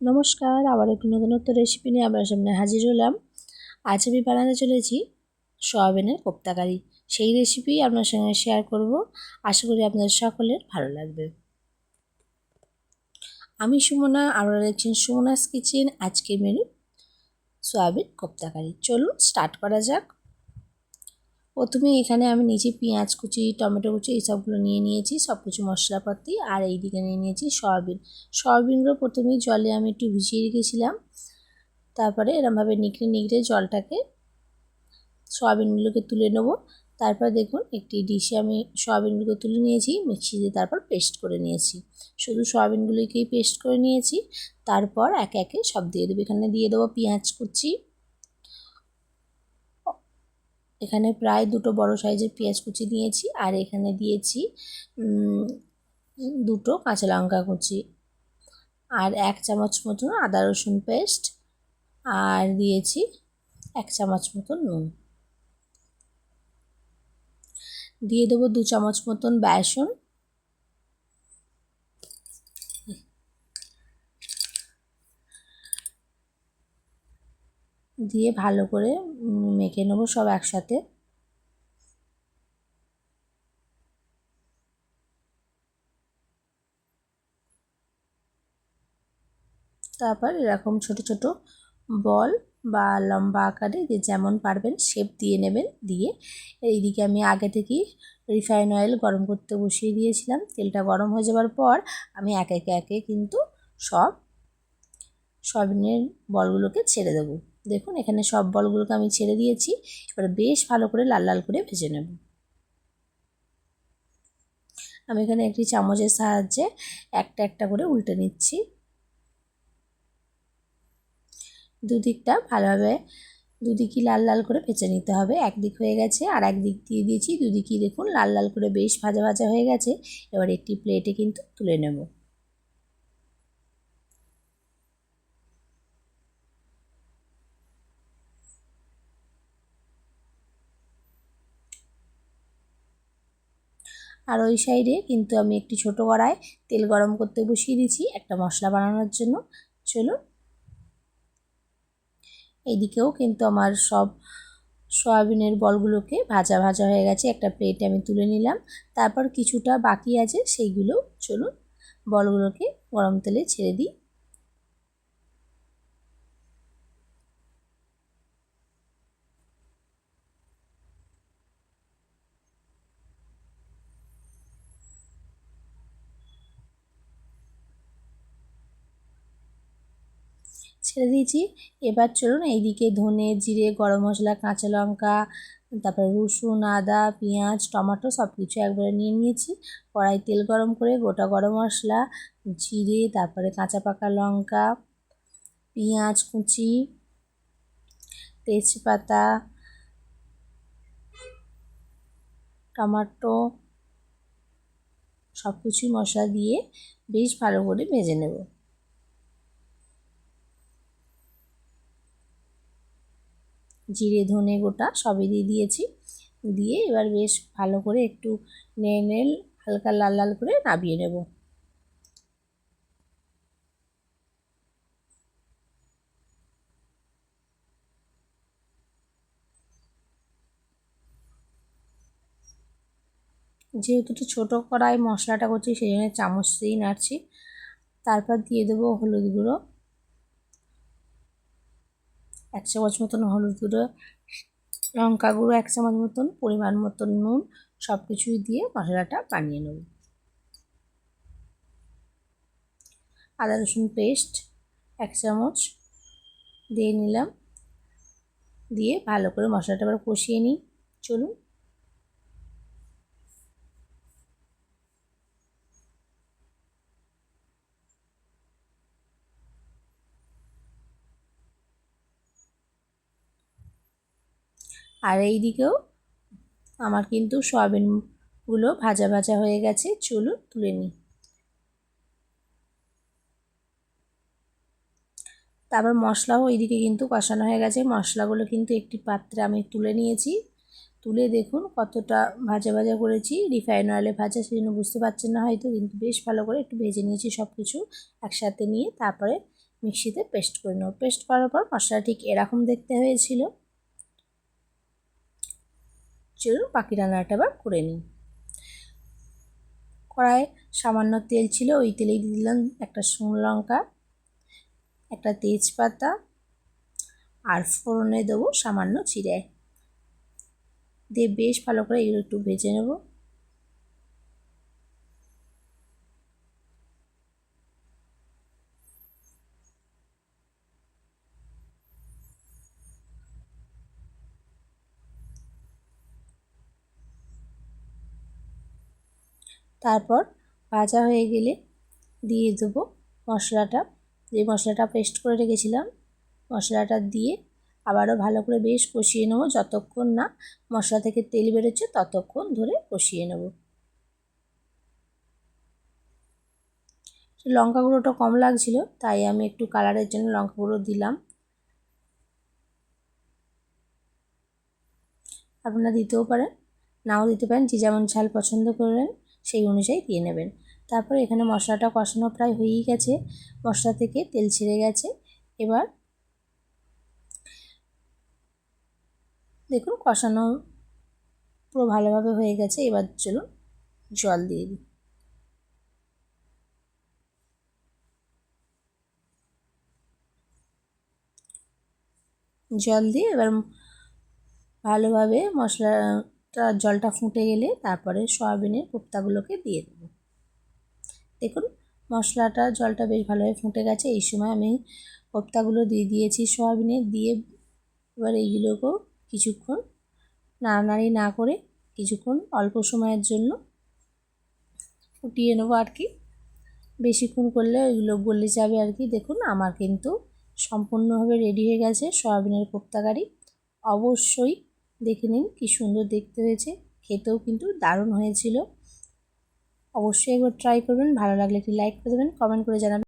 নমস্কার, আবার একটু নতুনত্ব রেসিপি নিয়ে আপনার সামনে হাজির হলাম। আজ আমি বানাতে চলেছি সয়াবিনের কোপ্তাকারি সেই রেসিপি আপনার সঙ্গে শেয়ার করব। আশা করি আপনাদের সকলের ভালো লাগবে। আমি সুমনা, আপনারা দেখছেন সুমনাস কিচেন। আজকের মেনু সয়াবিন কোপ্তাকারি চলুন স্টার্ট করা যাক। প্রথমে এখানে আমি নিয়েছি পেঁয়াজ কুচি, টমেটো কুচি এইসবগুলো নিয়ে নিয়েছি সব কিছু মশলাপাতি, আর এই দিকে নিয়ে নিয়েছি সয়াবিন। সয়াবিনগুলো প্রথমেই জলে আমি একটু ভিজিয়ে রেখেছিলাম। তারপরে এরমভাবে নিকড়ে নিকড়ে জলটাকে সয়াবিনগুলোকে তুলে নেব। তারপর দেখুন, একটি ডিশে আমি সয়াবিনগুলো তুলে নিয়েছি মিক্সিতে তারপর পেস্ট করে নিয়েছি। শুধু সয়াবিনগুলোকেই পেস্ট করে নিয়েছি। তারপর একে একে সব দিয়ে দেবো। এখানে দিয়ে দেবো পেঁয়াজ কুচি এখানে প্রায় দুটো বড় সাইজের পেঁয়াজ কুচি দিয়েছি আর এখানে দিয়েছি দুটো কাঁচা লঙ্কা কুচি আর এক চামচ মতন আদা রসুন পেস্ট আর দিয়েছি এক চামচ মতন নুন। দিয়ে দেবো দু চামচ মতন বেসন দিয়ে ভালো করে মেখে নেব সব একসাথে। তারপর এরকম ছোট ছোট বল বা লম্বা আকারে যে যেমন পারবেন শেপ দিয়ে নেবেন, দিয়ে এইদিকে আমি আগে থেকেই রিফাইন অয়েল গরম করতে বসিয়ে দিয়েছিলাম। তেলটা গরম হয়ে যাওয়ার পর আমি একে একে একে কিন্তু সব সয়াবিনের বলগুলোকে ছেড়ে দেবো। দেখুন, এখানে সব বলগুলোকে আমি ছেড়ে দিয়েছি। এবার বেশ ভালো করে লাল লাল করে ভেজে নেব। আমি এখানে একটি চামচের সাহায্যে একটা একটা করে উল্টে নিচ্ছি। দুদিকটা ভালোভাবে, দুদিকই লাল লাল করে ভেজে নিতে হবে। একদিক হয়ে গেছে আর একদিক দিয়ে দিয়েছি। দুদিকই দেখুন, লাল লাল করে বেশ ভাজা ভাজা হয়ে গেছে। এবার একটি প্লেটে কিন্তু তুলে নেব। আর ওই সাইডে কিন্তু আমি একটি ছোট কড়ায় তেল গরম করতে বসিয়ে দিয়েছি, একটা মশলা বানানোর জন্য। চলুন। এইদিকেও কিন্তু আমার সব সয়াবিনের বলগুলোকে ভাজা ভাজা হয়ে গেছে, একটা প্লেটে আমি তুলে নিলাম। তারপর কিছুটা বাকি আছে, সেইগুলো, চলুন, বলগুলোকে গরম তেলে ছেড়ে দিই। ছেড়ে দিয়েছি। এবার চলুন এইদিকে ধনে, জিরে, গরম মশলা, কাঁচা লঙ্কা, তারপরে রসুন, আদা, পেঁয়াজ, টমেটো সব কিছু একবারে নিয়ে নিয়েছি। কড়াই তেল গরম করে গোটা গরম মশলা, জিরে, তারপরে কাঁচা পাকা লঙ্কা, পেঁয়াজ কুচি, তেজপাতা, টমাটো সব কিছুই মশলা দিয়ে বেশ ভালো করে ভেজে নেব। জিরে, ধনে গোটা সবই দিয়ে দিয়েছি। দিয়ে এবার বেশ ভালো করে একটু নেড়ে নেড়ে হালকা লাল লাল করে নাবিয়ে নেব। যেহেতু একটু ছোটো কড়াই মশলাটা করছি, সেই জন্য চামচ দিয়ে নাড়ছি। তারপর দিয়ে দেবো হলুদ গুঁড়ো। এক চামচ মতন হলুদ গুঁড়ো, লঙ্কা গুঁড়ো, এক চামচ মতন পরিমাণ মতন নুন সব কিছুই দিয়ে মশলাটা বানিয়ে নেব। আদা রসুন পেস্ট এক চামচ দিয়ে নিলাম। দিয়ে ভালো করে মশলাটা আবার কষিয়ে নিই। চলুন আর এই দিকেও আমার কিন্তু সয়াবিনগুলো ভাজা ভাজা হয়ে গেছে, চলুন তুলে নিই। তারপর মশলাও এইদিকে কিন্তু কষানো হয়ে গেছে, মশলাগুলো কিন্তু একটি পাত্রে আমি তুলে নিয়েছি। তুলে দেখুন কতটা ভাজা ভাজা করেছি, রিফাইন অয়েলে ভাজা সেজন্য বুঝতে পারছেন না হয়তো, কিন্তু বেশ ভালো করে একটু ভেজে নিয়েছি সব কিছু একসাথে নিয়ে, তারপরে মিক্সিতে পেস্ট করে নেব। পেস্ট করার পর মশলা ঠিক এরকম দেখতে হয়েছিল। চলুন বাকি রান্নাটা আবার করে নিই। কড়াই সামান্য তেল ছিল, ওই তেলেই দিয়ে দিলাম একটা শুকনো লঙ্কা, একটা তেজপাতা আর ফোড়নে দেবো সামান্য চিড়ে দিয়ে বেশ ভালো করে এগুলো একটু ভেজে নেব। তারপর ভাজা হয়ে গেলে দিয়ে দেবো মশলাটা। যে মশলাটা পেস্ট করে রেখেছিলাম, মশলাটা দিয়ে আবারও ভালো করে বেশ কষিয়ে নেব। যতক্ষণ না মশলা থেকে তেল বেরোচ্ছে, ততক্ষণ ধরে কষিয়ে নেব। লঙ্কা গুঁড়োটা কম লাগছিল, তাই আমি একটু কালারের জন্য লঙ্কা গুঁড়ো দিলাম। আপনারা দিতেও পারেন, নাও দিতে পারেন, যে যেমন ঝাল পছন্দ করেন। সেই অনুযায়ী দিয়ে নেবেন। তারপর এখানে মশলাটা কষানো প্রায় হয়েই গেছে। মশলা থেকে তেল ছেড়ে গেছে। এবার দেখুন কষানো পুরো ভালোভাবে হয়ে গেছে। এবার চলুন জল দিয়ে দিই। জল দিয়ে এবার ভালোভাবে মশলাটা জলটা ফুটে গেলে তারপরে সয়াবিনের কোপ্তাগুলোকে দিয়ে দেবো। দেখুন, মশলাটা, জলটা বেশ ভালোভাবে ফুটে গেছে। এই সময় আমি কোপ্তাগুলো দিয়ে দিয়েছি সয়াবিনে। দিয়ে এবার এইগুলোকেও কিছুক্ষণ নাড়ানাড়ি না করে কিছুক্ষণ অল্প সময়ের জন্য ফুটিয়ে নেব আর কি বেশিক্ষণ করলে ওইগুলো গলে যাবে আর কি দেখুন, আমার কিন্তু সম্পূর্ণভাবে রেডি হয়ে গেছে সয়াবিনের কোপ্তাকারি। অবশ্যই দেখে নিন কি সুন্দর দেখতে হয়েছে। খেতেও কিন্তু দারুণ হয়েছিল। অবশ্যই একবার ট্রাই করবেন। ভালো লাগলে একটি লাইক করে দেবেন। কমেন্ট করে জানাবেন।